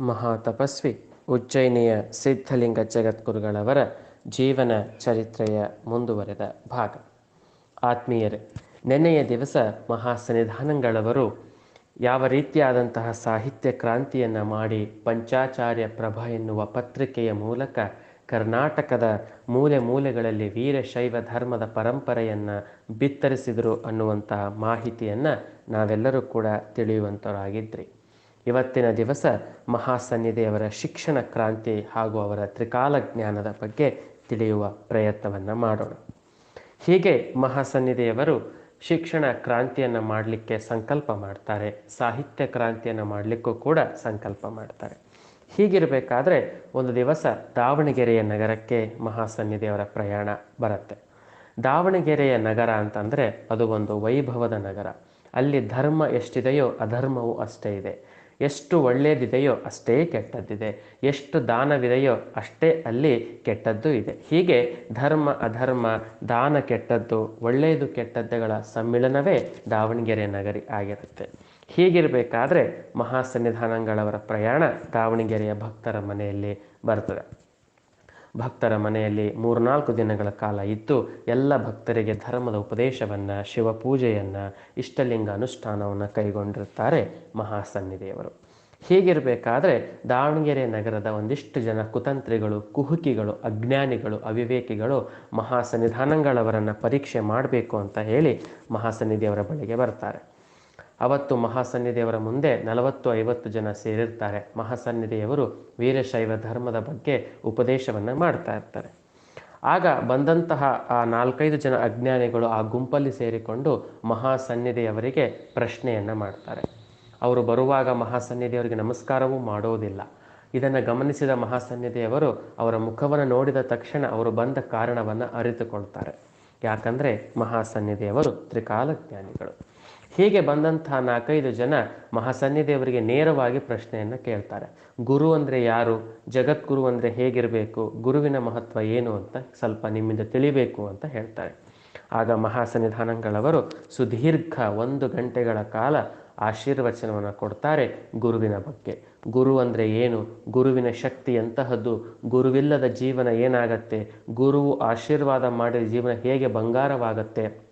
ಮಹಾತಪಸ್ವಿ ಉಜ್ಜಯಿನಿಯ ಸಿದ್ಧಲಿಂಗ ಜಗದ್ಗುರುಗಳವರ ಜೀವನ ಚರಿತ್ರೆಯ ಮುಂದುವರೆದ ಭಾಗ. ಆತ್ಮೀಯರೇ, ನೆನ್ನೆಯ ದಿವಸ ಮಹಾಸನ್ನಿಧಾನಗಳವರು ಯಾವ ರೀತಿಯಾದಂತಹ ಸಾಹಿತ್ಯ ಕ್ರಾಂತಿಯನ್ನು ಮಾಡಿ ಪಂಚಾಚಾರ್ಯ ಪ್ರಭ ಎನ್ನುವ ಪತ್ರಿಕೆಯ ಮೂಲಕ ಕರ್ನಾಟಕದ ಮೂಲೆ ಮೂಲೆಗಳಲ್ಲಿ ವೀರಶೈವ ಧರ್ಮದ ಪರಂಪರೆಯನ್ನು ಬಿತ್ತರಿಸಿದರು ಅನ್ನುವಂತಹ ಮಾಹಿತಿಯನ್ನು ನಾವೆಲ್ಲರೂ ಕೂಡ ತಿಳಿಯುವಂಥವರಾಗಿದ್ರಿ ಇವತ್ತಿನ ದಿವಸ ಮಹಾಸನ್ನಿಧಿಯವರ ಶಿಕ್ಷಣ ಕ್ರಾಂತಿ ಹಾಗೂ ಅವರ ತ್ರಿಕಾಲ ಜ್ಞಾನದ ಬಗ್ಗೆ ತಿಳಿಯುವ ಪ್ರಯತ್ನವನ್ನು ಮಾಡೋಣ. ಹೀಗೆ ಮಹಾಸನ್ನಿಧಿಯವರು ಶಿಕ್ಷಣ ಕ್ರಾಂತಿಯನ್ನು ಮಾಡಲಿಕ್ಕೆ ಸಂಕಲ್ಪ ಮಾಡ್ತಾರೆ. ಸಾಹಿತ್ಯ ಕ್ರಾಂತಿಯನ್ನು ಮಾಡಲಿಕ್ಕೂ ಕೂಡ ಸಂಕಲ್ಪ ಮಾಡ್ತಾರೆ. ಹೀಗಿರಬೇಕಾದ್ರೆ ಒಂದು ದಿವಸ ದಾವಣಗೆರೆಯ ನಗರಕ್ಕೆ ಮಹಾಸನ್ನಿಧಿಯವರ ಪ್ರಯಾಣ ಬರುತ್ತೆ. ದಾವಣಗೆರೆಯ ನಗರ ಅಂತಂದರೆ ಅದು ಒಂದು ವೈಭವದ ನಗರ. ಅಲ್ಲಿ ಧರ್ಮ ಎಷ್ಟಿದೆಯೋ ಅಧರ್ಮವೂ ಅಷ್ಟೇ ಇದೆ. ಎಷ್ಟು ಒಳ್ಳೆಯದಿದೆಯೋ ಅಷ್ಟೇ ಕೆಟ್ಟದ್ದಿದೆ. ಎಷ್ಟು ದಾನವಿದೆಯೋ ಅಷ್ಟೇ ಅಲ್ಲಿ ಕೆಟ್ಟದ್ದು ಇದೆ. ಹೀಗೆ ಧರ್ಮ, ಅಧರ್ಮ, ದಾನ ಕೆಟ್ಟದ್ದು, ಒಳ್ಳೆಯದು ಕೆಟ್ಟದ್ದುಗಳ ಸಮ್ಮಿಳನವೇ ದಾವಣಗೆರೆ ನಗರಿ ಆಗಿರುತ್ತೆ. ಹೀಗಿರಬೇಕಾದ್ರೆ ಮಹಾಸನ್ನಿಧಾನಗಳವರ ಪ್ರಯಾಣ ದಾವಣಗೆರೆಯ ಭಕ್ತರ ಮನೆಯಲ್ಲಿ ಬರ್ತದೆ. ಭಕ್ತರ ಮನೆಯಲ್ಲಿ ಮೂರ್ನಾಲ್ಕು ದಿನಗಳ ಕಾಲ ಇದ್ದು ಎಲ್ಲ ಭಕ್ತರಿಗೆ ಧರ್ಮದ ಉಪದೇಶವನ್ನು ಶಿವಪೂಜೆಯನ್ನು ಇಷ್ಟಲಿಂಗ ಅನುಷ್ಠಾನವನ್ನು ಕೈಗೊಂಡಿರುತ್ತಾರೆ ಮಹಾಸನ್ನಿಧಿಯವರು. ಹೀಗಿರಬೇಕಾದ್ರೆ ದಾವಣಗೆರೆ ನಗರದ ಒಂದಿಷ್ಟು ಜನ ಕುತಂತ್ರಿಗಳು, ಕುಹುಕಿಗಳು, ಅಜ್ಞಾನಿಗಳು, ಅವಿವೇಕಿಗಳು ಮಹಾಸನ್ನಿಧಾನಗಳವರನ್ನು ಪರೀಕ್ಷೆ ಮಾಡಬೇಕು ಅಂತ ಹೇಳಿ ಮಹಾಸನ್ನಿಧಿಯವರ ಬಳಿಗೆ ಬರ್ತಾರೆ. ಅವತ್ತು ಮಹಾಸನ್ನಿಧಿಯವರ ಮುಂದೆ ನಲವತ್ತು ಐವತ್ತು ಜನ ಸೇರಿರ್ತಾರೆ. ಮಹಾಸನ್ನಿಧಿಯವರು ವೀರಶೈವ ಧರ್ಮದ ಬಗ್ಗೆ ಉಪದೇಶವನ್ನು ಮಾಡ್ತಾ ಇರ್ತಾರೆ. ಆಗ ಬಂದಂತಹ ಆ ನಾಲ್ಕೈದು ಜನ ಅಜ್ಞಾನಿಗಳು ಆ ಗುಂಪಲ್ಲಿ ಸೇರಿಕೊಂಡು ಮಹಾಸನ್ನಿಧಿಯವರಿಗೆ ಪ್ರಶ್ನೆಯನ್ನು ಮಾಡ್ತಾರೆ. ಅವರು ಬರುವಾಗ ಮಹಾಸನ್ನಿಧಿಯವರಿಗೆ ನಮಸ್ಕಾರವೂ ಮಾಡೋದಿಲ್ಲ. ಇದನ್ನು ಗಮನಿಸಿದ ಮಹಾಸನ್ನಿಧಿಯವರು ಅವರ ಮುಖವನ್ನು ನೋಡಿದ ತಕ್ಷಣ ಅವರು ಬಂದ ಕಾರಣವನ್ನು ಅರಿತುಕೊಳ್ತಾರೆ. ಯಾಕಂದರೆ ಮಹಾಸನ್ನಿಧಿಯವರು ತ್ರಿಕಾಲ ಜ್ಞಾನಿಗಳು ಹೀಗೆ ಬಂದಂತಹ ನಾಲ್ಕೈದು ಜನ ಮಹಾಸನ್ನಿಧಿಯವರಿಗೆ ನೇರವಾಗಿ ಪ್ರಶ್ನೆಯನ್ನು ಕೇಳ್ತಾರೆ. ಗುರು ಅಂದರೆ ಯಾರು? ಜಗದ್ಗುರು ಅಂದರೆ ಹೇಗಿರಬೇಕು? ಗುರುವಿನ ಮಹತ್ವ ಏನು ಅಂತ ಸ್ವಲ್ಪ ನಿಮ್ಮಿಂದ ತಿಳಿಬೇಕು ಅಂತ ಹೇಳ್ತಾರೆ. ಆಗ ಮಹಾಸನ್ನಿಧಾನಗಳವರು ಸುದೀರ್ಘ ಒಂದು ಗಂಟೆಗಳ ಕಾಲ ಆಶೀರ್ವಚನವನ್ನು ಕೊಡ್ತಾರೆ ಗುರುವಿನ ಬಗ್ಗೆ. ಗುರು ಅಂದರೆ ಏನು? ಗುರುವಿನ ಶಕ್ತಿ ಎಂತಹದ್ದು? ಗುರುವಿಲ್ಲದ ಜೀವನ ಏನಾಗತ್ತೆ? ಗುರುವು ಆಶೀರ್ವಾದ ಮಾಡಿದ ಜೀವನ ಹೇಗೆ ಬಂಗಾರವಾಗತ್ತೆ?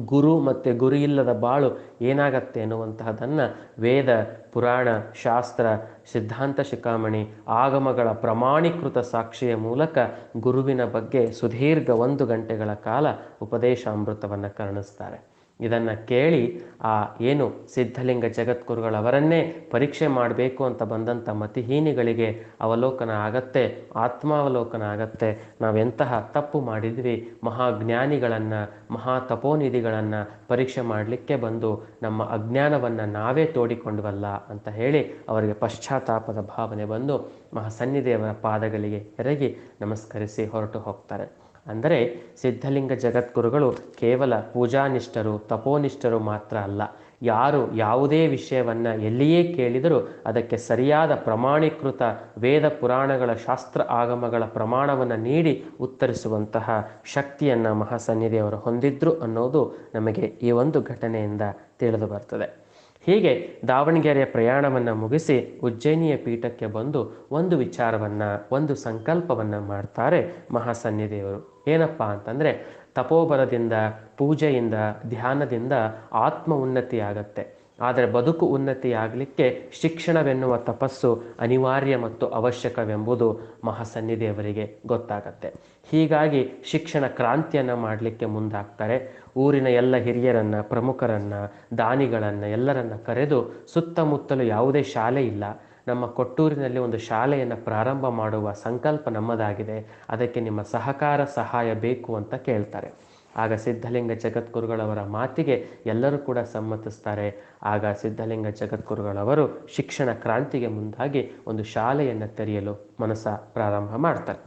ಗುರು ಮತ್ತು ಗುರಿ ಇಲ್ಲದ ಬಾಳು ಏನಾಗತ್ತೆ ಅನ್ನುವಂತಹದನ್ನು ವೇದ, ಪುರಾಣ, ಶಾಸ್ತ್ರ, ಸಿದ್ಧಾಂತ ಶಿಖಾಮಣಿ, ಆಗಮಗಳ ಪ್ರಮಾಣೀಕೃತ ಸಾಕ್ಷಿಯ ಮೂಲಕ ಗುರುವಿನ ಬಗ್ಗೆ ಸುದೀರ್ಘ ಒಂದು ಗಂಟೆಗಳ ಕಾಲ ಉಪದೇಶಾಮೃತವನ್ನು ಕರುಣಿಸ್ತಾರೆ. ಇದನ್ನು ಕೇಳಿ ಆ ಏನು ಸಿದ್ಧಲಿಂಗ ಜಗದ್ಗುರುಗಳವರನ್ನೇ ಪರೀಕ್ಷೆ ಮಾಡಬೇಕು ಅಂತ ಬಂದಂಥ ಮತಿಹೀನಿಗಳಿಗೆ ಅವಲೋಕನ ಆಗತ್ತೆ, ಆತ್ಮಾವಲೋಕನ ಆಗತ್ತೆ. ನಾವೆಂತಹ ತಪ್ಪು ಮಾಡಿದ್ವಿ, ಮಹಾಜ್ಞಾನಿಗಳನ್ನು ಮಹಾ ತಪೋನಿಧಿಗಳನ್ನು ಪರೀಕ್ಷೆ ಮಾಡಲಿಕ್ಕೆ ಬಂದು ನಮ್ಮ ಅಜ್ಞಾನವನ್ನು ನಾವೇ ತೋಡಿಕೊಂಡ್ವಲ್ಲ ಅಂತ ಹೇಳಿ ಅವರಿಗೆ ಪಶ್ಚಾತ್ತಾಪದ ಭಾವನೆ ಬಂದು ಮಹಾಸನ್ನಿಧಿಯವರ ಪಾದಗಳಿಗೆ ಎರಗಿ ನಮಸ್ಕರಿಸಿ ಹೊರಟು ಹೋಗ್ತಾರೆ. ಅಂದರೆ ಸಿದ್ಧಲಿಂಗ ಜಗದ್ಗುರುಗಳು ಕೇವಲ ಪೂಜಾನಿಷ್ಠರು, ತಪೋನಿಷ್ಠರು ಮಾತ್ರ ಅಲ್ಲ. ಯಾರು ಯಾವುದೇ ವಿಷಯವನ್ನು ಎಲ್ಲಿಯೇ ಕೇಳಿದರೂ ಅದಕ್ಕೆ ಸರಿಯಾದ ಪ್ರಮಾಣೀಕೃತ ವೇದ ಪುರಾಣಗಳ ಶಾಸ್ತ್ರ ಆಗಮಗಳ ಪ್ರಮಾಣವನ್ನು ನೀಡಿ ಉತ್ತರಿಸುವಂತಹ ಶಕ್ತಿಯನ್ನು ಮಹಾಸನ್ನಿಧಿಯವರು ಹೊಂದಿದ್ರು ಅನ್ನೋದು ನಮಗೆ ಈ ಒಂದು ಘಟನೆಯಿಂದ ತಿಳಿದು ಬರ್ತದೆ. ಹೀಗೆ ದಾವಣಗೆರೆಯ ಪ್ರಯಾಣವನ್ನು ಮುಗಿಸಿ ಉಜ್ಜಯಿನಿಯ ಪೀಠಕ್ಕೆ ಬಂದು ಒಂದು ವಿಚಾರವನ್ನು, ಒಂದು ಸಂಕಲ್ಪವನ್ನು ಮಾಡ್ತಾರೆ ಮಹಾಸನ್ನಿಧಿಯವರು ಏನಪ್ಪ ಅಂತಂದರೆ ತಪೋಬಲದಿಂದ, ಪೂಜೆಯಿಂದ, ಧ್ಯಾನದಿಂದ ಆತ್ಮ ಉನ್ನತಿ ಆಗತ್ತೆ ಆದರೆ ಬದುಕು ಉನ್ನತಿಯಾಗಲಿಕ್ಕೆ ಶಿಕ್ಷಣವೆನ್ನುವ ತಪಸ್ಸು ಅನಿವಾರ್ಯ ಮತ್ತು ಅವಶ್ಯಕವೆಂಬುದು ಮಹಾಸನ್ನಿಧಿಯವರಿಗೆ ಗೊತ್ತಾಗತ್ತೆ. ಹೀಗಾಗಿ ಶಿಕ್ಷಣ ಕ್ರಾಂತಿಯನ್ನು ಮಾಡಲಿಕ್ಕೆ ಮುಂದಾಗ್ತಾರೆ. ಊರಿನ ಎಲ್ಲ ಹಿರಿಯರನ್ನು, ಪ್ರಮುಖರನ್ನು, ದಾನಿಗಳನ್ನು ಎಲ್ಲರನ್ನು ಕರೆದು ಸುತ್ತಮುತ್ತಲು ಯಾವುದೇ ಶಾಲೆ ಇಲ್ಲ. ನಮ್ಮ ಕೊಟ್ಟೂರಿನಲ್ಲಿ ಒಂದು ಶಾಲೆಯನ್ನು ಪ್ರಾರಂಭ ಮಾಡುವ ಸಂಕಲ್ಪ ನಮ್ಮದಾಗಿದೆ. ಅದಕ್ಕೆ ನಿಮ್ಮ ಸಹಕಾರ, ಸಹಾಯ ಬೇಕು ಅಂತ ಕೇಳ್ತಾರೆ. ಆಗ ಸಿದ್ಧಲಿಂಗ ಜಗದ್ಗುರುಗಳವರ ಮಾತಿಗೆ ಎಲ್ಲರೂ ಕೂಡ ಸಮ್ಮತಿಸ್ತಾರೆ. ಆಗ ಸಿದ್ಧಲಿಂಗ ಜಗದ್ಗುರುಗಳವರು ಶಿಕ್ಷಣ ಕ್ರಾಂತಿಗೆ ಮುಂದಾಗಿ ಒಂದು ಶಾಲೆಯನ್ನು ತೆರೆಯಲು ಮನಸ್ಸ ಪ್ರಾರಂಭ ಮಾಡ್ತಾರೆ.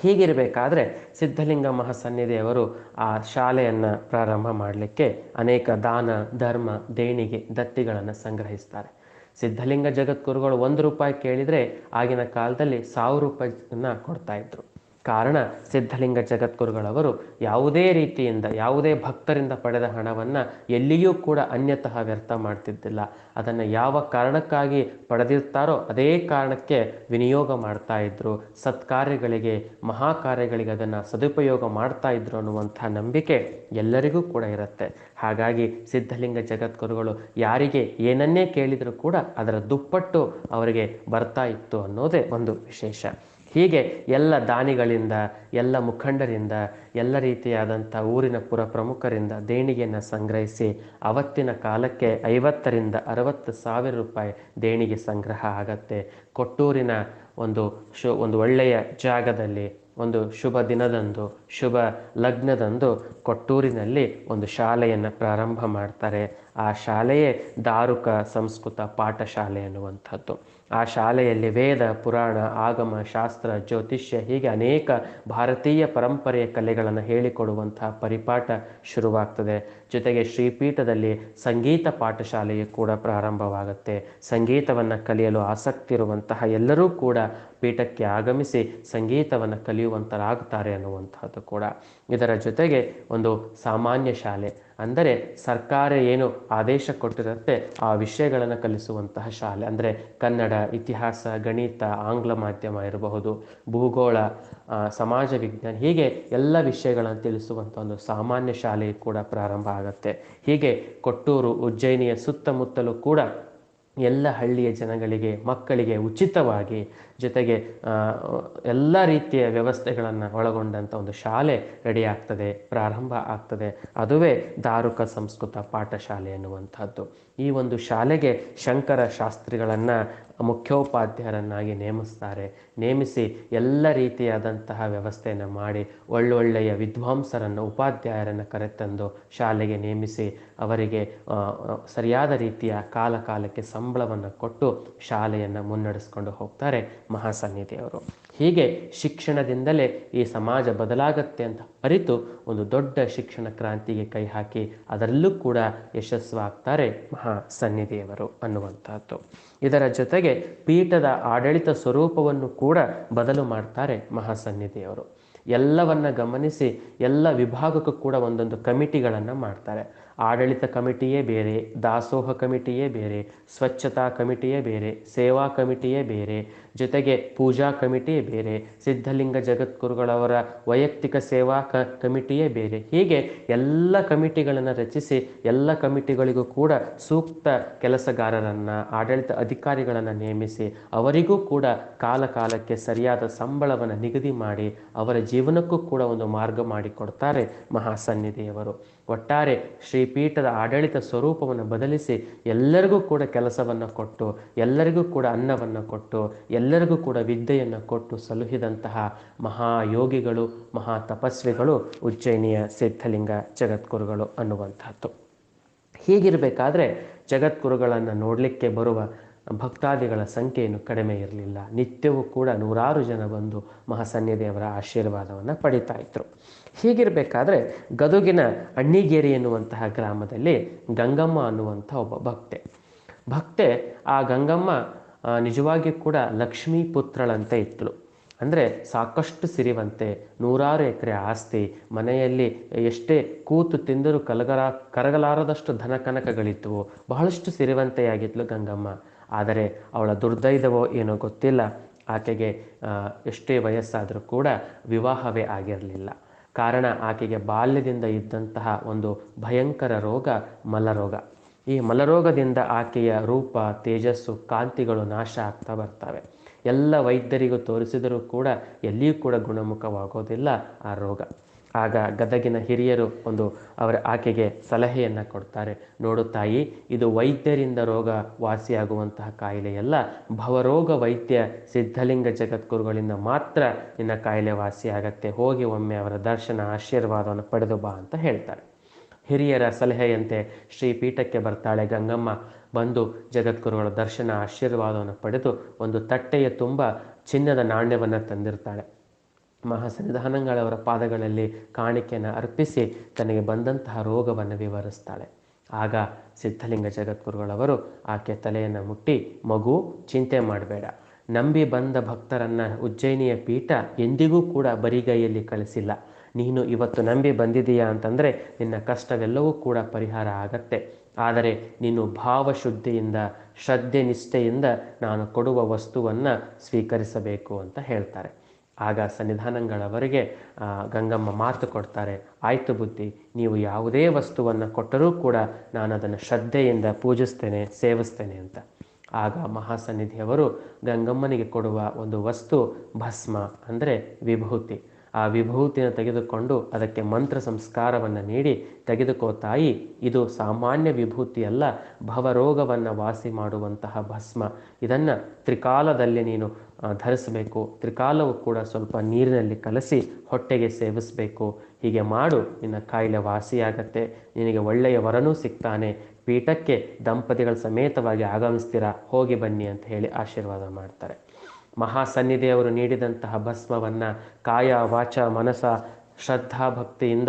ಹೀಗಿರಬೇಕಾದ್ರೆ ಸಿದ್ಧಲಿಂಗ ಮಹಾಸನ್ನಿಧಿಯವರು ಆ ಶಾಲೆಯನ್ನು ಪ್ರಾರಂಭ ಮಾಡಲಿಕ್ಕೆ ಅನೇಕ ದಾನ, ಧರ್ಮ, ದೇಣಿಗೆ, ದತ್ತಿಗಳನ್ನು ಸಂಗ್ರಹಿಸ್ತಾರೆ. ಸಿದ್ಧಲಿಂಗ ಜಗದ್ಗುರುಗಳು ಒಂದು ರೂಪಾಯಿ ಕೇಳಿದರೆ ಆಗಿನ ಕಾಲದಲ್ಲಿ ಸಾವಿರ ರೂಪಾಯಿನ ಕೊಡ್ತಾ ಇದ್ರು. ಕಾರಣ ಸಿದ್ಧಲಿಂಗ ಜಗದ್ಗುರುಗಳವರು ಯಾವುದೇ ರೀತಿಯಿಂದ, ಯಾವುದೇ ಭಕ್ತರಿಂದ ಪಡೆದ ಹಣವನ್ನು ಎಲ್ಲಿಯೂ ಕೂಡ ಅನ್ಯತಃ ವ್ಯರ್ಥ ಮಾಡ್ತಿದ್ದಿಲ್ಲ. ಅದನ್ನು ಯಾವ ಕಾರಣಕ್ಕಾಗಿ ಪಡೆದಿರ್ತಾರೋ ಅದೇ ಕಾರಣಕ್ಕೆ ವಿನಿಯೋಗ ಮಾಡ್ತಾ ಇದ್ರು. ಸತ್ಕಾರ್ಯಗಳಿಗೆ ಮಹಾ ಕಾರ್ಯಗಳಿಗೆ ಅದನ್ನು ಸದುಪಯೋಗ ಮಾಡ್ತಾ ಇದ್ರು ಅನ್ನುವಂಥ ನಂಬಿಕೆ ಎಲ್ಲರಿಗೂ ಕೂಡ ಇರುತ್ತೆ. ಹಾಗಾಗಿ ಸಿದ್ಧಲಿಂಗ ಜಗದ್ಗುರುಗಳು ಯಾರಿಗೆ ಏನನ್ನೇ ಕೇಳಿದರೂ ಕೂಡ ಅದರ ದುಪ್ಪಟ್ಟು ಅವರಿಗೆ ಬರ್ತಾ ಇತ್ತು ಅನ್ನೋದೇ ಒಂದು ವಿಶೇಷ. ಹೀಗೆ ಎಲ್ಲ ದಾನಿಗಳಿಂದ, ಎಲ್ಲ ಮುಖಂಡರಿಂದ, ಎಲ್ಲ ರೀತಿಯಾದಂಥ ಊರಿನ ಪುರ ಪ್ರಮುಖರಿಂದ ದೇಣಿಗೆಯನ್ನು ಸಂಗ್ರಹಿಸಿ ಅವತ್ತಿನ ಕಾಲಕ್ಕೆ ಐವತ್ತರಿಂದ ಅರವತ್ತು ಸಾವಿರ ರೂಪಾಯಿ ದೇಣಿಗೆ ಸಂಗ್ರಹ ಆಗತ್ತೆ. ಕೊಟ್ಟೂರಿನ ಒಂದು ಶು, ಒಂದು ಒಳ್ಳೆಯ ಜಾಗದಲ್ಲಿ, ಒಂದು ಶುಭ ದಿನದಂದು, ಶುಭ ಲಗ್ನದಂದು ಕೊಟ್ಟೂರಿನಲ್ಲಿ ಒಂದು ಶಾಲೆಯನ್ನು ಪ್ರಾರಂಭ ಮಾಡ್ತಾರೆ. ಆ ಶಾಲೆಯೇ ದಾರುಕ ಸಂಸ್ಕೃತ ಪಾಠಶಾಲೆ ಅನ್ನುವಂಥದ್ದು. ಆ ಶಾಲೆಯಲ್ಲಿ ವೇದ, ಪುರಾಣ, ಆಗಮ, ಶಾಸ್ತ್ರ, ಜ್ಯೋತಿಷ್ಯ ಹೀಗೆ ಅನೇಕ ಭಾರತೀಯ ಪರಂಪರೆಯ ಕಲೆಗಳನ್ನು ಹೇಳಿಕೊಡುವಂತಹ ಪರಿಪಾಠ ಶುರುವಾಗ್ತದೆ. ಜೊತೆಗೆ ಶ್ರೀಪೀಠದಲ್ಲಿ ಸಂಗೀತ ಪಾಠಶಾಲೆಯು ಕೂಡ ಪ್ರಾರಂಭವಾಗುತ್ತೆ. ಸಂಗೀತವನ್ನು ಕಲಿಯಲು ಆಸಕ್ತಿ ಇರುವಂತಹ ಎಲ್ಲರೂ ಕೂಡ ಪೀಠಕ್ಕೆ ಆಗಮಿಸಿ ಸಂಗೀತವನ್ನು ಕಲಿಯುವಂತರಾಗ್ತಾರೆ ಅನ್ನುವಂಥದ್ದು ಕೂಡ. ಇದರ ಜೊತೆಗೆ ಒಂದು ಸಾಮಾನ್ಯ ಶಾಲೆ. ಅಂದರೆ ಸರ್ಕಾರ ಏನು ಆದೇಶ ಕೊಟ್ಟಿರುತ್ತೆ ಆ ವಿಷಯಗಳನ್ನು ಕಲಿಸುವಂತಹ ಶಾಲೆ. ಅಂದರೆ ಕನ್ನಡ, ಇತಿಹಾಸ, ಗಣಿತ, ಆಂಗ್ಲ ಮಾಧ್ಯಮ ಇರಬಹುದು, ಭೂಗೋಳ ಸಮಾಜ ವಿಜ್ಞಾನ, ಹೀಗೆ ಎಲ್ಲ ವಿಷಯಗಳನ್ನು ತಿಳಿಸುವಂಥ ಒಂದು ಸಾಮಾನ್ಯ ಶಾಲೆ ಕೂಡ ಪ್ರಾರಂಭ ಆಗುತ್ತೆ. ಹೀಗೆ ಕೊಟ್ಟೂರು, ಉಜ್ಜಯಿನಿಯ ಸುತ್ತಮುತ್ತಲೂ ಕೂಡ ಎಲ್ಲ ಹಳ್ಳಿಯ ಜನಗಳಿಗೆ, ಮಕ್ಕಳಿಗೆ ಉಚಿತವಾಗಿ ಜೊತೆಗೆ ಎಲ್ಲ ರೀತಿಯ ವ್ಯವಸ್ಥೆಗಳನ್ನು ಒಳಗೊಂಡಂಥ ಒಂದು ಶಾಲೆ ರೆಡಿ ಆಗ್ತದೆ, ಪ್ರಾರಂಭ ಆಗ್ತದೆ. ಅದುವೇ ದಾರುಕ ಸಂಸ್ಕೃತ ಪಾಠಶಾಲೆ ಎನ್ನುವಂಥದ್ದು. ಈ ಒಂದು ಶಾಲೆಗೆ ಶಂಕರ ಶಾಸ್ತ್ರಿಗಳನ್ನು ಮುಖ್ಯೋಪಾಧ್ಯಾಯರನ್ನಾಗಿ ನೇಮಿಸ್ತಾರೆ. ನೇಮಿಸಿ ಎಲ್ಲ ರೀತಿಯಾದಂತಹ ವ್ಯವಸ್ಥೆಯನ್ನು ಮಾಡಿ ಒಳ್ಳೊಳ್ಳೆಯ ವಿದ್ವಾಂಸರನ್ನು, ಉಪಾಧ್ಯಾಯರನ್ನು ಕರೆತಂದು ಶಾಲೆಗೆ ನೇಮಿಸಿ ಅವರಿಗೆ ಸರಿಯಾದ ರೀತಿಯ ಕಾಲಕಾಲಕ್ಕೆ ಸಂಬಳವನ್ನು ಕೊಟ್ಟು ಶಾಲೆಯನ್ನು ಮುನ್ನಡೆಸ್ಕೊಂಡು ಹೋಗ್ತಾರೆ ಮಹಾಸನ್ನಿಧಿಯವರು. ಹೀಗೆ ಶಿಕ್ಷಣದಿಂದಲೇ ಈ ಸಮಾಜ ಬದಲಾಗತ್ತೆ ಅಂತ ಅರಿತು ಒಂದು ದೊಡ್ಡ ಶಿಕ್ಷಣ ಕ್ರಾಂತಿಗೆ ಕೈ ಹಾಕಿ ಅದರಲ್ಲೂ ಕೂಡ ಯಶಸ್ವಾಗ್ತಾರೆ ಮಹಾ ಸನ್ನಿಧಿಯವರು ಅನ್ನುವಂಥದ್ದು. ಇದರ ಜೊತೆಗೆ ಪೀಠದ ಆಡಳಿತ ಸ್ವರೂಪವನ್ನು ಕೂಡ ಬದಲು ಮಾಡ್ತಾರೆ ಮಹಾಸನ್ನಿಧಿಯವರು. ಎಲ್ಲವನ್ನ ಗಮನಿಸಿ ಎಲ್ಲ ವಿಭಾಗಕ್ಕೂ ಕೂಡ ಒಂದೊಂದು ಕಮಿಟಿಗಳನ್ನು ಮಾಡ್ತಾರೆ. ಆಡಳಿತ ಕಮಿಟಿಯೇ ಬೇರೆ, ದಾಸೋಹ ಕಮಿಟಿಯೇ ಬೇರೆ, ಸ್ವಚ್ಛತಾ ಕಮಿಟಿಯೇ ಬೇರೆ, ಸೇವಾ ಕಮಿಟಿಯೇ ಬೇರೆ, ಜೊತೆಗೆ ಪೂಜಾ ಕಮಿಟಿಯೇ ಬೇರೆ, ಸಿದ್ಧಲಿಂಗ ಜಗದ್ಗುರುಗಳವರ ವೈಯಕ್ತಿಕ ಸೇವಾ ಕ, ಕಮಿಟಿಯೇ ಬೇರೆ. ಹೀಗೆ ಎಲ್ಲ ಕಮಿಟಿಗಳನ್ನು ರಚಿಸಿ ಎಲ್ಲ ಕಮಿಟಿಗಳಿಗೂ ಕೂಡ ಸೂಕ್ತ ಕೆಲಸಗಾರರನ್ನು, ಆಡಳಿತ ಅಧಿಕಾರಿಗಳನ್ನು ನೇಮಿಸಿ ಅವರಿಗೂ ಕೂಡ ಕಾಲ ಕಾಲಕ್ಕೆ ಸರಿಯಾದ ಸಂಬಳವನ್ನು ನಿಗದಿ ಮಾಡಿ ಅವರ ಜೀವನಕ್ಕೂ ಕೂಡ ಒಂದು ಮಾರ್ಗ ಮಾಡಿಕೊಡ್ತಾರೆ ಮಹಾಸನ್ನಿಧಿಯವರು. ಒಟ್ಟಾರೆ ಶ್ರೀಪೀಠದ ಆಡಳಿತ ಸ್ವರೂಪವನ್ನು ಬದಲಿಸಿ ಎಲ್ಲರಿಗೂ ಕೂಡ ಕೆಲಸವನ್ನು ಕೊಟ್ಟು, ಎಲ್ಲರಿಗೂ ಕೂಡ ಅನ್ನವನ್ನು ಕೊಟ್ಟು, ಎಲ್ಲರಿಗೂ ಕೂಡ ವಿದ್ಯೆಯನ್ನು ಕೊಟ್ಟು ಸಲುಹಿದಂತಹ ಮಹಾಯೋಗಿಗಳು, ಮಹಾ ತಪಸ್ವಿಗಳು, ಉಜ್ಜಯಿನಿಯ ಸಿದ್ಧಲಿಂಗ ಜಗದ್ಗುರುಗಳು ಅನ್ನುವಂಥದ್ದು. ಹೀಗಿರಬೇಕಾದ್ರೆ ಜಗದ್ಗುರುಗಳನ್ನು ನೋಡಲಿಕ್ಕೆ ಬರುವ ಭಕ್ತಾದಿಗಳ ಸಂಖ್ಯೆಯನ್ನು ಕಡಿಮೆ ಇರಲಿಲ್ಲ. ನಿತ್ಯವೂ ಕೂಡ ನೂರಾರು ಜನ ಬಂದು ಮಹಾಸನ್ಯದೇವರ ಆಶೀರ್ವಾದವನ್ನು ಪಡಿತಾ ಇದ್ರು. ಹೀಗಿರಬೇಕಾದ್ರೆ ಗದುಗಿನ ಅಣ್ಣಿಗೇರಿ ಎನ್ನುವಂತಹ ಗ್ರಾಮದಲ್ಲಿ ಗಂಗಮ್ಮ ಅನ್ನುವಂಥ ಒಬ್ಬ ಭಕ್ತೆ. ಭಕ್ತೆ ಆ ಗಂಗಮ್ಮ ನಿಜವಾಗಿ ಕೂಡ ಲಕ್ಷ್ಮೀ ಪುತ್ರಳಂತೆ ಇತ್ತಳು ಅಂದರೆ ಸಾಕಷ್ಟು ಸಿರಿವಂತೆ, ನೂರಾರು ಎಕರೆ ಆಸ್ತಿ, ಮನೆಯಲ್ಲಿ ಎಷ್ಟೇ ಕೂತು ತಿಂದರೂ ಕಲಗರ, ಕರಗಲಾರದಷ್ಟು ಧನಕನಕಗಳಿದ್ದವು ಬಹಳಷ್ಟು ಸಿರಿವಂತೆಯಾಗಿತ್ತು ಗಂಗಮ್ಮ. ಆದರೆ ಅವಳ ದುರ್ದೈದವೋ ಏನೋ ಗೊತ್ತಿಲ್ಲ. ಆಕೆಗೆ ಎಷ್ಟೇ ವಯಸ್ಸಾದರೂ ಕೂಡ ವಿವಾಹವೇ ಆಗಿರಲಿಲ್ಲ. ಕಾರಣ ಆಕೆಗೆ ಬಾಲ್ಯದಿಂದ ಇದ್ದಂತಹ ಒಂದು ಭಯಂಕರ ರೋಗ ಮಲರೋಗ. ಈ ಮಲರೋಗದಿಂದ ಆಕೆಯ ರೂಪ, ತೇಜಸ್ಸು, ಕಾಂತಿಗಳು ನಾಶ ಆಗ್ತಾ ಬರ್ತವೆ. ಎಲ್ಲ ವೈದ್ಯರಿಗೂ ತೋರಿಸಿದರೂ ಕೂಡ ಎಲ್ಲಿಯೂ ಕೂಡ ಗುಣಮುಖವಾಗೋದಿಲ್ಲ ಆ ರೋಗ. ಆಗ ಗದಗಿನ ಹಿರಿಯರು ಒಂದು ಅವರ ಆಕೆಗೆ ಸಲಹೆಯನ್ನು ಕೊಡ್ತಾರೆ. ನೋಡು ತಾಯಿ, ಇದು ವೈದ್ಯರಿಂದ ರೋಗ ವಾಸಿಯಾಗುವಂತಹ ಕಾಯಿಲೆಯಲ್ಲ ಭವರೋಗ ವೈದ್ಯ ಸಿದ್ಧಲಿಂಗ ಜಗದ್ಗುರುಗಳಿಂದ ಮಾತ್ರ ನಿನ್ನ ಕಾಯಿಲೆ ವಾಸಿಯಾಗತ್ತೆ ಹೋಗಿ ಒಮ್ಮೆ ಅವರ ದರ್ಶನ, ಆಶೀರ್ವಾದವನ್ನು ಪಡೆದು ಬಾ ಅಂತ ಹೇಳ್ತಾರೆ. ಹಿರಿಯರ ಸಲಹೆಯಂತೆ ಶ್ರೀ ಪೀಠಕ್ಕೆ ಬರ್ತಾಳೆ ಗಂಗಮ್ಮ. ಬಂದು ಜಗದ್ಗುರುಗಳ ದರ್ಶನ, ಆಶೀರ್ವಾದವನ್ನು ಪಡೆದು ಒಂದು ತಟ್ಟೆಯ ತುಂಬ ಚಿನ್ನದ ನಾಣ್ಯವನ್ನು ತಂದಿರ್ತಾಳೆ. ಮಹಾಸನ್ನಿಧಾನಗಳವರ ಪಾದಗಳಲ್ಲಿ ಕಾಣಿಕೆಯನ್ನು ಅರ್ಪಿಸಿ ತನಗೆ ಬಂದಂತಹ ರೋಗವನ್ನು ವಿವರಿಸ್ತಾಳೆ. ಆಗ ಸಿದ್ಧಲಿಂಗ ಜಗದ್ಗುರುಗಳವರು ಆಕೆ ತಲೆಯನ್ನು ಮುಟ್ಟಿ, ಮಗು, ಚಿಂತೆ ಮಾಡಬೇಡ. ನಂಬಿ ಬಂದ ಭಕ್ತರನ್ನು ಉಜ್ಜಯಿನಿಯ ಪೀಠ ಎಂದಿಗೂ ಕೂಡ ಬರಿಗೈಯಲ್ಲಿ ಕಳಿಸಿಲ್ಲ. ನೀನು ಇವತ್ತು ನಂಬಿ ಬಂದಿದೆಯಾ ಅಂತಂದರೆ ನಿನ್ನ ಕಷ್ಟವೆಲ್ಲವೂ ಕೂಡ ಪರಿಹಾರ ಆಗತ್ತೆ. ಆದರೆ ನೀನು ಭಾವಶುದ್ಧಿಯಿಂದ, ಶ್ರದ್ಧೆ ನಿಷ್ಠೆಯಿಂದ ನಾನು ಕೊಡುವ ವಸ್ತುವನ್ನು ಸ್ವೀಕರಿಸಬೇಕು ಅಂತ ಹೇಳ್ತಾರೆ. ಆಗ ಸನ್ನಿಧಾನಗಳವರೆಗೆ ಗಂಗಮ್ಮ ಮಾತು ಕೊಡ್ತಾರೆ, ಆಯಿತು ಬುದ್ಧಿ, ನೀವು ಯಾವುದೇ ವಸ್ತುವನ್ನು ಕೊಟ್ಟರೂ ಕೂಡ ನಾನು ಅದನ್ನು ಶ್ರದ್ಧೆಯಿಂದ ಪೂಜಿಸ್ತೇನೆ, ಸೇವಿಸ್ತೇನೆ ಅಂತ. ಆಗ ಮಹಾಸನ್ನಿಧಿಯವರು ಗಂಗಮ್ಮನಿಗೆ ಕೊಡುವ ಒಂದು ವಸ್ತು, ಭಸ್ಮ, ಅಂದರೆ ವಿಭೂತಿ. ಆ ವಿಭೂತಿನ ತೆಗೆದುಕೊಂಡು ಅದಕ್ಕೆ ಮಂತ್ರ ಸಂಸ್ಕಾರವನ್ನು ನೀಡಿ ತೆಗೆದುಕೋ ತಾಯಿ, ಇದು ಸಾಮಾನ್ಯ ವಿಭೂತಿಯಲ್ಲ, ಭವರೋಗವನ್ನು ವಾಸಿ ಮಾಡುವಂತಹ ಭಸ್ಮ. ಇದನ್ನು ತ್ರಿಕಾಲದಲ್ಲಿ ನೀನು ಧರಿಸಬೇಕು. ತ್ರಿಕಾಲವು ಕೂಡ ಸ್ವಲ್ಪ ನೀರಿನಲ್ಲಿ ಕಲಸಿ ಹೊಟ್ಟೆಗೆ ಸೇವಿಸಬೇಕು. ಹೀಗೆ ಮಾಡು, ನಿನ್ನ ಕಾಯಿಲೆ ವಾಸಿಯಾಗತ್ತೆ. ನಿನಗೆ ಒಳ್ಳೆಯ ವರನೂ ಸಿಗ್ತಾನೆ. ಪೀಠಕ್ಕೆ ದಂಪತಿಗಳ ಸಮೇತವಾಗಿ ಆಗಮಿಸ್ತೀರಾ? ಹೋಗಿ ಬನ್ನಿ ಅಂತ ಹೇಳಿ ಆಶೀರ್ವಾದ ಮಾಡ್ತಾರೆ. ಮಹಾಸನ್ನಿಧಿಯವರು ನೀಡಿದಂತಹ ಭಸ್ಮವನ್ನು ಕಾಯ, ವಾಚ, ಮನಸ, ಶ್ರದ್ಧಾ ಭಕ್ತಿಯಿಂದ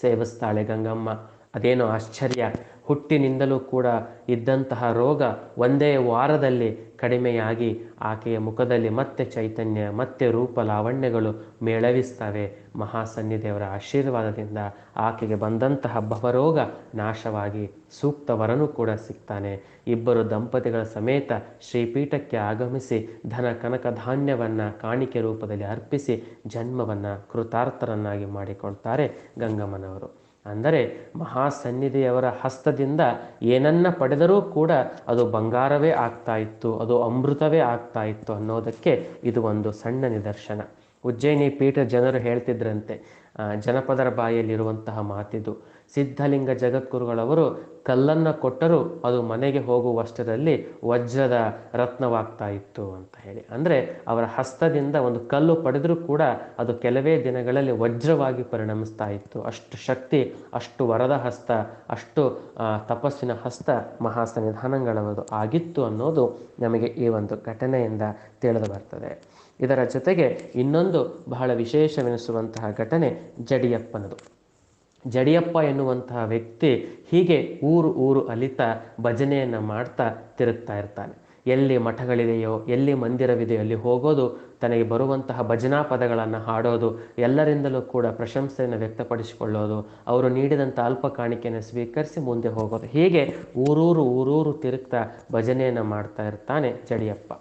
ಸೇವಿಸ್ತಾಳೆ ಗಂಗಮ್ಮ. ಅದೇನೋ ಆಶ್ಚರ್ಯ. ಹುಟ್ಟಿನಿಂದಲೂ ಕೂಡ ಇದ್ದಂತಹ ರೋಗ ಒಂದೇ ವಾರದಲ್ಲಿ ಕಡಿಮೆಯಾಗಿ ಆಕೆಯ ಮುಖದಲ್ಲಿ ಮತ್ತೆ ಚೈತನ್ಯ, ಮತ್ತೆ ರೂಪ ಲಾವಣ್ಯಗಳು ಮೇಳವಿಸ್ತವೆ. ಮಹಾಸನ್ನಿಧಿಯವರ ಆಶೀರ್ವಾದದಿಂದ ಆಕೆಗೆ ಬಂದಂತಹ ಭವರೋಗ ನಾಶವಾಗಿ ಸೂಕ್ತ ವರನು ಕೂಡ ಸಿಗ್ತಾನೆ. ಇಬ್ಬರು ದಂಪತಿಗಳ ಸಮೇತ ಶ್ರೀಪೀಠಕ್ಕೆ ಆಗಮಿಸಿ ಧನ ಕನಕ ಧಾನ್ಯವನ್ನು ಕಾಣಿಕೆ ರೂಪದಲ್ಲಿ ಅರ್ಪಿಸಿ ಜನ್ಮವನ್ನು ಕೃತಾರ್ಥರನ್ನಾಗಿ ಮಾಡಿಕೊಳ್ತಾರೆ ಗಂಗಮ್ಮನವರು. ಅಂದರೆ ಮಹಾಸನ್ನಿಧಿಯವರ ಹಸ್ತದಿಂದ ಏನನ್ನ ಪಡೆದರೂ ಕೂಡ ಅದು ಬಂಗಾರವೇ ಆಗ್ತಾ ಇತ್ತು, ಅದು ಅಮೃತವೇ ಆಗ್ತಾ ಇತ್ತು ಅನ್ನೋದಕ್ಕೆ ಇದು ಒಂದು ಸಣ್ಣ ನಿದರ್ಶನ. ಉಜ್ಜಯಿನಿ ಪೀಠ ಜನರು ಹೇಳ್ತಿದ್ರಂತೆ ಜನಪದರ ಬಾಯಲ್ಲಿರುವಂತಹ ಮಾತಿದು ಸಿದ್ಧಲಿಂಗ ಜಗದ್ಗುರುಗಳವರು ಕಲ್ಲನ್ನು ಕೊಟ್ಟರೂ ಅದು ಮನೆಗೆ ಹೋಗುವಷ್ಟರಲ್ಲಿ ವಜ್ರದ ರತ್ನವಾಗ್ತಾ ಇತ್ತು ಅಂತ ಹೇಳಿ. ಅಂದರೆ ಅವರ ಹಸ್ತದಿಂದ ಒಂದು ಕಲ್ಲು ಪಡೆದರೂ ಕೂಡ ಅದು ಕೆಲವೇ ದಿನಗಳಲ್ಲಿ ವಜ್ರವಾಗಿ ಪರಿಣಮಿಸ್ತಾ ಇತ್ತು. ಅಷ್ಟು ಶಕ್ತಿ, ಅಷ್ಟು ವರದ ಹಸ್ತ, ಅಷ್ಟು ತಪಸ್ಸಿನ ಹಸ್ತ ಮಹಾಸನ್ನಿಧಾನಗಳವರು ಆಗಿತ್ತು ಅನ್ನೋದು ನಮಗೆ ಈ ಒಂದು ಘಟನೆಯಿಂದ ತಿಳಿದು ಬರ್ತದೆ. ಇದರ ಜೊತೆಗೆ ಇನ್ನೊಂದು ಬಹಳ ವಿಶೇಷವೆನಿಸುವಂತಹ ಘಟನೆ ಜಡಿಯಪ್ಪನದು. ಜಡಿಯಪ್ಪ ಎನ್ನುವಂತಹ ವ್ಯಕ್ತಿ ಹೀಗೆ ಊರು ಊರು ಅಲಿತಾ ಭಜನೆಯನ್ನು ಮಾಡ್ತಾ ತಿರುಗ್ತಾ ಇರ್ತಾನೆ. ಎಲ್ಲಿ ಮಠಗಳಿದೆಯೋ, ಎಲ್ಲಿ ಮಂದಿರವಿದೆಯೋ, ಅಲ್ಲಿ ಹೋಗೋದು, ತನಗೆ ಬರುವಂತಹ ಭಜನಾ ಪದಗಳನ್ನು ಹಾಡೋದು, ಎಲ್ಲರಿಂದಲೂ ಕೂಡ ಪ್ರಶಂಸೆಯನ್ನು ವ್ಯಕ್ತಪಡಿಸಿಕೊಳ್ಳೋದು, ಅವರು ನೀಡಿದಂಥ ಅಲ್ಪ ಕಾಣಿಕೆಯನ್ನು ಸ್ವೀಕರಿಸಿ ಮುಂದೆ ಹೋಗೋದು. ಹೀಗೆ ಊರೂರು ಊರೂರು ತಿರುಗ್ತಾ ಭಜನೆಯನ್ನು ಮಾಡ್ತಾ ಇರ್ತಾನೆ ಜಡಿಯಪ್ಪ.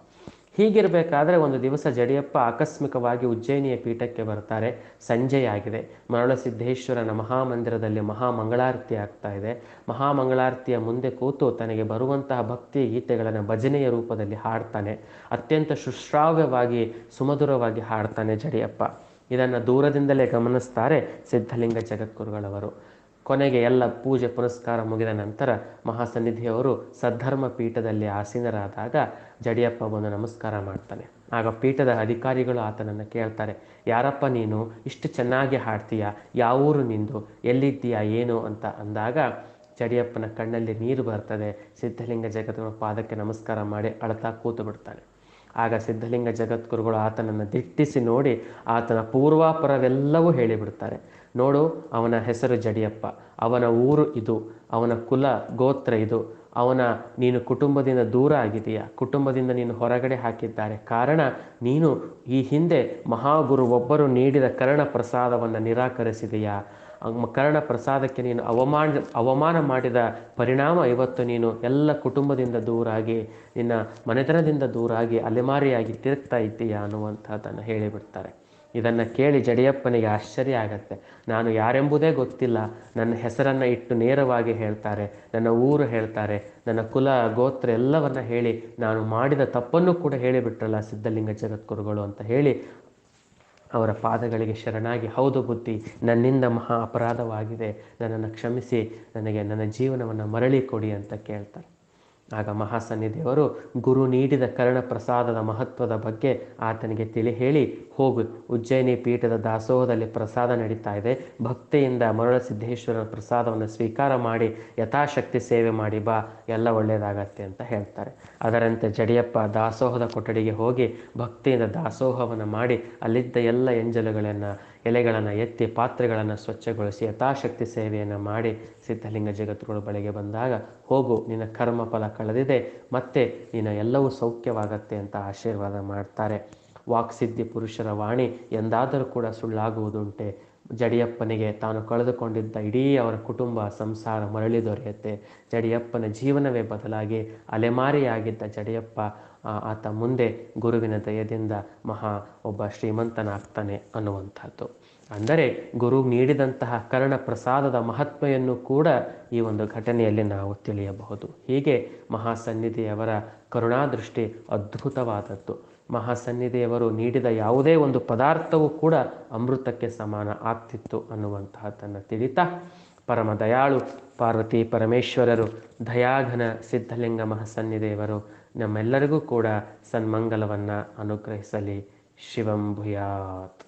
ಹೀಗಿರಬೇಕಾದ್ರೆ ಒಂದು ದಿವಸ ಜಡಿಯಪ್ಪ ಆಕಸ್ಮಿಕವಾಗಿ ಉಜ್ಜಯಿನಿಯ ಪೀಠಕ್ಕೆ ಬರ್ತಾರೆ. ಸಂಜೆಯಾಗಿದೆ ಮರಳಸಿದ್ದೇಶ್ವರನ ಮಹಾಮಂದಿರದಲ್ಲಿ ಮಹಾಮಂಗಳಾರತಿ ಆಗ್ತಾ ಇದೆ. ಮಹಾಮಂಗಳಾರತಿಯ ಮುಂದೆ ಕೂತು ತನಗೆ ಬರುವಂತಹ ಭಕ್ತಿ ಗೀತೆಗಳನ್ನು ಭಜನೆಯ ರೂಪದಲ್ಲಿ ಹಾಡ್ತಾನೆ. ಅತ್ಯಂತ ಶುಶ್ರಾವ್ಯವಾಗಿ ಸುಮಧುರವಾಗಿ ಹಾಡ್ತಾನೆ ಜಡಿಯಪ್ಪ. ಇದನ್ನು ದೂರದಿಂದಲೇ ಗಮನಿಸ್ತಾರೆ ಸಿದ್ಧಲಿಂಗ ಜಗದ್ಗುರುಗಳವರು. ಕೊನೆಗೆ ಎಲ್ಲ ಪೂಜೆ ಪುನಸ್ಕಾರ ಮುಗಿದ ನಂತರ ಮಹಾಸನ್ನಿಧಿಯವರು ಸದ್ಧರ್ಮ ಪೀಠದಲ್ಲಿ ಆಸೀನರಾದಾಗ ಜಡಿಯಪ್ಪ ಬಂದು ನಮಸ್ಕಾರ ಮಾಡ್ತಾನೆ. ಆಗ ಪೀಠದ ಅಧಿಕಾರಿಗಳು ಆತನನ್ನು ಕೇಳ್ತಾರೆ, ಯಾರಪ್ಪ ನೀನು? ಇಷ್ಟು ಚೆನ್ನಾಗಿ ಹಾಡ್ತೀಯ? ಯಾವ ಊರು ನಿಂದು? ಎಲ್ಲಿದ್ದೀಯಾ? ಏನು? ಅಂತ ಅಂದಾಗ ಜಡಿಯಪ್ಪನ ಕಣ್ಣಲ್ಲಿ ನೀರು ಬರ್ತದೆ. ಸಿದ್ಧಲಿಂಗ ಜಗದ್ಗುರು ಪಾದಕ್ಕೆ ನಮಸ್ಕಾರ ಮಾಡಿ ಅಳತಾ ಕೂತು ಬಿಡ್ತಾನೆ. ಆಗ ಸಿದ್ಧಲಿಂಗ ಜಗದ್ಗುರುಗಳು ಆತನನ್ನು ದಿಟ್ಟಿಸಿ ನೋಡಿ ಆತನ ಪೂರ್ವಾಪರವೆಲ್ಲವೂ ಹೇಳಿಬಿಡ್ತಾರೆ. ನೋಡು, ಅವನ ಹೆಸರು ಜಡಿಯಪ್ಪ. ಅವನ ಊರು ಇದು, ಅವನ ಕುಲ ಗೋತ್ರ ಇದು. ಅವನ, ನೀನು ಕುಟುಂಬದಿಂದ ದೂರ ಆಗಿದೆಯಾ ಕುಟುಂಬದಿಂದ ನೀನು ಹೊರಗಡೆ ಹಾಕಿದ್ದಾರೆ. ಕಾರಣ, ನೀನು ಈ ಹಿಂದೆ ಮಹಾಗುರು ಒಬ್ಬರು ನೀಡಿದ ಕರ್ಣ ಪ್ರಸಾದವನ್ನು ನಿರಾಕರಿಸಿದೆಯಾ? ಕರ್ಣ ಪ್ರಸಾದಕ್ಕೆ ನೀನು ಅವಮಾನ ಅವಮಾನ ಮಾಡಿದ ಪರಿಣಾಮ ಇವತ್ತು ನೀನು ಎಲ್ಲ ಕುಟುಂಬದಿಂದ ದೂರಾಗಿ, ನಿನ್ನ ಮನೆತನದಿಂದ ದೂರಾಗಿ, ಅಲೆಮಾರಿಯಾಗಿ ತಿರುಗ್ತಾ ಇದ್ದೀಯಾ ಅನ್ನುವಂಥದ್ದನ್ನು ಹೇಳಿಬಿಡ್ತಾರೆ. ಇದನ್ನು ಕೇಳಿ ಜಡಿಯಪ್ಪನಿಗೆ ಆಶ್ಚರ್ಯ ಆಗತ್ತೆ. ನಾನು ಯಾರೆಂಬುದೇ ಗೊತ್ತಿಲ್ಲ. ನನ್ನ ಹೆಸರನ್ನು ಇಟ್ಟು ನೇರವಾಗಿ ಹೇಳ್ತಾರೆ. ನನ್ನ ಊರು ಹೇಳ್ತಾರೆ. ನನ್ನ ಕುಲ, ಗೋತ್ರ ಎಲ್ಲವನ್ನು ಹೇಳಿ ನಾನು ಮಾಡಿದ ತಪ್ಪನ್ನು ಕೂಡ ಹೇಳಿಬಿಟ್ರಲ್ಲ ಸಿದ್ಧಲಿಂಗ ಜಗದ್ಗುರುಗಳು ಅಂತ ಹೇಳಿ ಅವರ ಪಾದಗಳಿಗೆ ಶರಣಾಗಿ, ಹೌದು ಬುದ್ಧಿ, ನನ್ನಿಂದ ಮಹಾ ಅಪರಾಧವಾಗಿದೆ. ನನ್ನನ್ನು ಕ್ಷಮಿಸಿ. ನನಗೆ ನನ್ನ ಜೀವನವನ್ನು ಮರಳಿ ಕೊಡಿ ಅಂತ ಕೇಳ್ತಾರೆ. ಆಗ ಮಹಾಸನ್ನಿಧಿಯವರು ಗುರು ನೀಡಿದ ಕರ್ಣ ಪ್ರಸಾದದ ಮಹತ್ವದ ಬಗ್ಗೆ ಆತನಿಗೆ ತಿಳಿ ಹೇಳಿ, ಹೋಗು, ಉಜ್ಜಯಿನಿ ಪೀಠದ ದಾಸೋಹದಲ್ಲಿ ಪ್ರಸಾದ ನಡೀತಾ ಇದೆ. ಭಕ್ತಿಯಿಂದ ಮರಳಸಿದ್ದೇಶ್ವರರ ಪ್ರಸಾದವನ್ನು ಸ್ವೀಕಾರ ಮಾಡಿ, ಯಥಾಶಕ್ತಿ ಸೇವೆ ಮಾಡಿ ಬಾ, ಎಲ್ಲ ಒಳ್ಳೆಯದಾಗತ್ತೆ ಅಂತ ಹೇಳ್ತಾರೆ. ಅದರಂತೆ ಜಡಿಯಪ್ಪ ದಾಸೋಹದ ಕೊಠಡಿಗೆ ಹೋಗಿ ಭಕ್ತಿಯಿಂದ ದಾಸೋಹವನ್ನು ಮಾಡಿ, ಅಲ್ಲಿದ್ದ ಎಲ್ಲ ಎಂಜಲುಗಳನ್ನು ಎಲೆಗಳನ್ನು ಎತ್ತಿ ಪಾತ್ರೆಗಳನ್ನು ಸ್ವಚ್ಛಗೊಳಿಸಿ ಯಥಾಶಕ್ತಿ ಸೇವೆಯನ್ನು ಮಾಡಿ ಸಿದ್ಧಲಿಂಗ ಜಗತ್ತುಗಳು ಬಳಿಗೆ ಬಂದಾಗ, ಹೋಗು, ನಿನ್ನ ಕರ್ಮ ಫಲ ಕಳೆದಿದೆ, ಮತ್ತೆ ನಿನ್ನ ಎಲ್ಲವೂ ಸೌಖ್ಯವಾಗತ್ತೆ ಅಂತ ಆಶೀರ್ವಾದ ಮಾಡ್ತಾರೆ. ವಾಕ್ಸಿದ್ಧಿ ಪುರುಷರ ವಾಣಿ ಎಂದಾದರೂ ಕೂಡ ಸುಳ್ಳಾಗುವುದುಂಟೆ. ಜಡಿಯಪ್ಪನಿಗೆ ತಾನು ಕಳೆದುಕೊಂಡಿದ್ದ ಇಡೀ ಅವರ ಕುಟುಂಬ ಸಂಸಾರ ಮರಳಿ ದೊರೆಯುತ್ತೆ. ಜಡಿಯಪ್ಪನ ಜೀವನವೇ ಬದಲಾಗಿ ಅಲೆಮಾರಿಯಾಗಿದ್ದ ಜಡಿಯಪ್ಪ ಆತ ಮುಂದೆ ಗುರುವಿನ ದಯದಿಂದ ಮಹಾ ಒಬ್ಬ ಶ್ರೀಮಂತನಾಗ್ತಾನೆ ಅನ್ನುವಂಥದ್ದು. ಅಂದರೆ ಗುರು ನೀಡಿದಂತಹ ಕರ್ಣ ಪ್ರಸಾದದ ಮಹತ್ಮೆಯನ್ನು ಕೂಡ ಈ ಒಂದು ಘಟನೆಯಲ್ಲಿ ನಾವು ತಿಳಿಯಬಹುದು. ಹೀಗೆ ಮಹಾಸನ್ನಿಧಿಯವರ ಕರುಣಾದೃಷ್ಟಿ ಅದ್ಭುತವಾದದ್ದು. ಮಹಾಸನ್ನಿಧಿಯವರು ನೀಡಿದ ಯಾವುದೇ ಒಂದು ಪದಾರ್ಥವೂ ಕೂಡ ಅಮೃತಕ್ಕೆ ಸಮಾನ ಆಗ್ತಿತ್ತು ಅನ್ನುವಂತಹದ್ದನ್ನು ತಿಳಿತಾ ಪರಮ ದಯಾಳು ಪಾರ್ವತಿ ಪರಮೇಶ್ವರರು ದಯಾಘನ ಸಿದ್ಧಲಿಂಗ ಮಹಾಸನ್ನಿಧಿಯವರು ನಮ್ಮೆಲ್ಲರಿಗೂ ಕೂಡ ಸನ್ಮಂಗಲವನ್ನು ಅನುಗ್ರಹಿಸಲಿ. ಶಿವಂ ಭೂಯಾತ್.